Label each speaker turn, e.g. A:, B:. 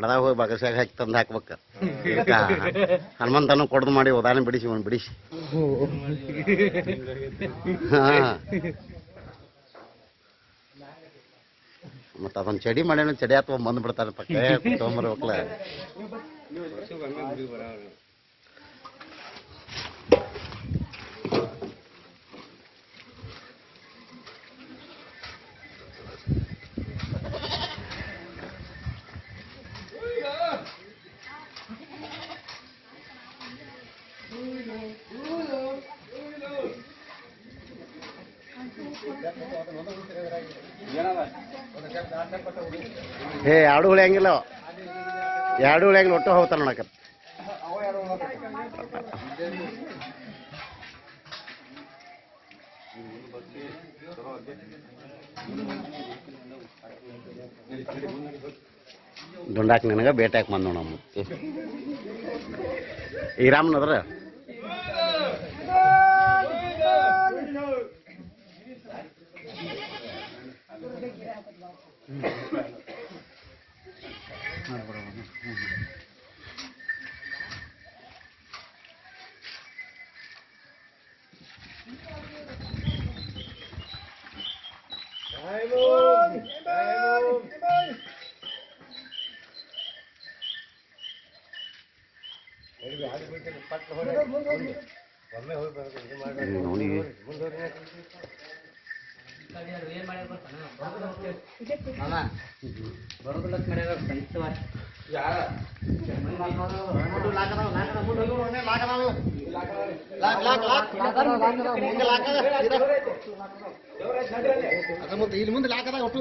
A: ಕಡದಾಗ ಹೋಗಿ ಬಗಸಾಗ ಹಾಕಿ ತಂದು ಹಾಕ್ಬೇಕು. ಹನುಮಂತನು ಕೊಡ್ದು ಮಾಡಿ ಉದಾಹರಣೆ ಬಿಡಿಸಿ ಒಂದು ಬಿಡಿಸಿ. ಮತ್ತು ಅದೊಂದು ಚಡಿ ಮಾಡ್ಯಾನ, ಚಡಿ ಅಥವಾ ಬಂದ್ಬಿಡ್ತಾರೆ ಪಕ್ಕ ತೊಗೊಂಬರ್ಬೇಕಲ್ಲ ಏ, ಎರಡು ಹುಳಿ ಹಂಗಿಲ್ಲ. ಎರಡು ಹುಳಿ ಹಂಗೆ ಒಟ್ಟು ಹೋಗ್ತಾನೆ ನೋಡಕ ದುಂಡಾಕ್ ನನಗ ಬೇಟಾಕ್ ಬಂದ್ ನೋಡ ಮತ್ತೆ ಈ ರಾಮನದ್ರ? ಪಟ್ಟ ಹೋಗಿ ಒಮ್ಮೆ ಹೋಗಿ ಬರೋದು ಇದು ಮಾಡಿ ಅವನಿಗೆ ಇಲ್ಲಿ ಮುಂದೆ ಲಾಕದಾಗ ಒಟ್ಟು.